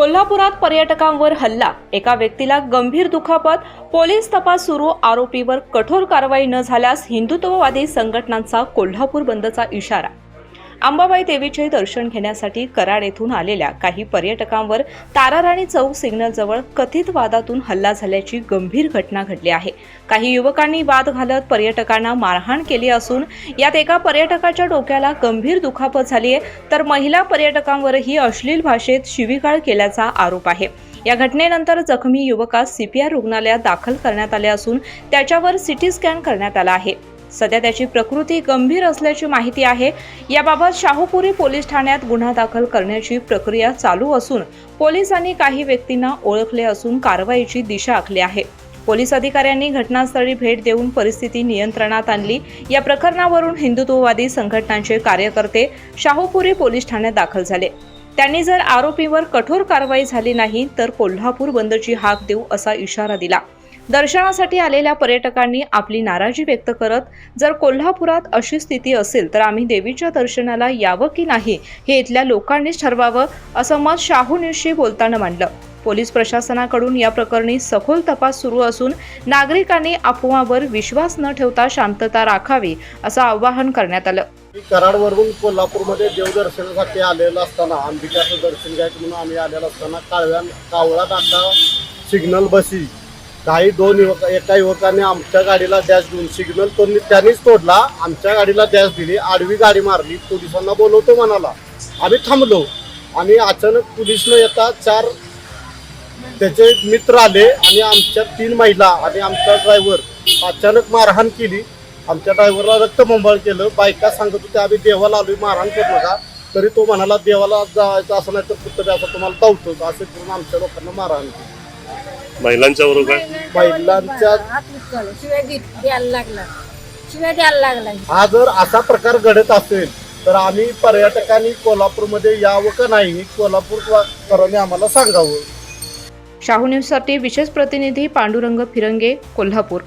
कोल्हापुरात पर्यटकांवर हल्ला. एका व्यक्तीला गंभीर दुखापत. पोलीस तपास सुरू. आरोपीवर कठोर कारवाई न झाल्यास हिंदुत्ववादी संघटनांचा कोल्हापूर बंदचा इशारा. अंबाबाई देवीचे दर्शन घेण्यासाठी कराड येथून आलेल्या काही पर्यटकांवर ताराराणी चौक सिग्नलजवळ कथित वादातून हल्ला झाल्याची गंभीर घटना घडली आहे. काही युवकांनी वाद घालत पर्यटकांना मारहाण केली असून यात एका पर्यटकाच्या डोक्याला गंभीर दुखापत झाली आहे तर महिला पर्यटकांवरही अश्लील भाषेत शिवीगाळ केल्याचा आरोप आहे. या घटनेनंतर जखमी युवकास सीपीआर रुग्णालयात दाखल करण्यात आले असून त्याच्यावर सिटी स्कॅन करण्यात आला आहे. सध्या त्याची प्रकृती गंभीर असल्याची माहिती आहे. याबाबत शाहूपुरी पोलीस ठाण्यात गुन्हा दाखल करण्याची प्रक्रिया चालू असून पोलिसांनी काही व्यक्तींना ओळखले असून कारवाईची दिशा आखली आहे. पोलीस अधिकाऱ्यांनी घटनास्थळी भेट देऊन परिस्थिती नियंत्रणात आणली. या प्रकरणावरून हिंदुत्ववादी संघटनांचे कार्यकर्ते शाहूपुरी पोलीस ठाण्यात दाखल झाले. त्यांनी जर आरोपीवर कठोर कारवाई झाली नाही तर कोल्हापूर बंदची हाक देऊ असा इशारा दिला. दर्शनासाठी आलेल्या पर्यटकांनी आपली नाराजी व्यक्त करत जर कोल्हापुरात अशी स्थिती असेल तर आम्ही देवीच्या दर्शनाला यावं की नाही हे इथल्या लोकांनीच ठरवावं असं मत शाहूनीशी बोलताना मांडलं. पोलीस प्रशासनाकडून या प्रकरणी सखोल तपास सुरू असून नागरिकांनी अफवावर विश्वास न ठेवता शांतता राखावी असं आवाहन करण्यात आलं. कराडवरून कोल्हापूरमध्ये देवदर्शनासाठी आलेलं असताना अंबिकाचं दर्शन घ्यायचं म्हणून आम्ही आलेलं असताना काळव्या कावळा नाका सिग्नल बसी काही दोन युवक एका युवकाने आमच्या गाडीला डॅश देऊन सिग्नल तो त्यांनीच तोडला. आमच्या गाडीला डॅश दिली. आडवी गाडी मारली. पोलिसांना बोलवतो म्हणाला. आम्ही थांबलो. आणि अचानक पोलिसनं येता चार त्याचे मित्र आले आणि आमच्या तीन महिला आणि आमचा ड्रायव्हर अचानक मारहाण केली. आमच्या ड्रायव्हरला रक्तबंबाळ केलं. बायका सांगत होत्या आम्ही देवाला आलोय. मारहाण करू नका. तरी तो म्हणाला देवाला जायचं असं नाही तर कुठं असं तुम्हाला धावतो असं करून आमच्या लोकांना मारहाण केली. महिलांच्या बरोबर? काय महिलांच्या शिवाय द्यायला लागला. शिवाय द्यायला लागला. हा जर असा प्रकार घडत असेल तर आम्ही पर्यटकांनी कोल्हापूरमध्ये यावं का नाही कोल्हापूरकरांनी आम्हाला सांगावं. शाहू न्यूजसाठी विशेष प्रतिनिधी पांडुरंग फिरंगे कोल्हापूर.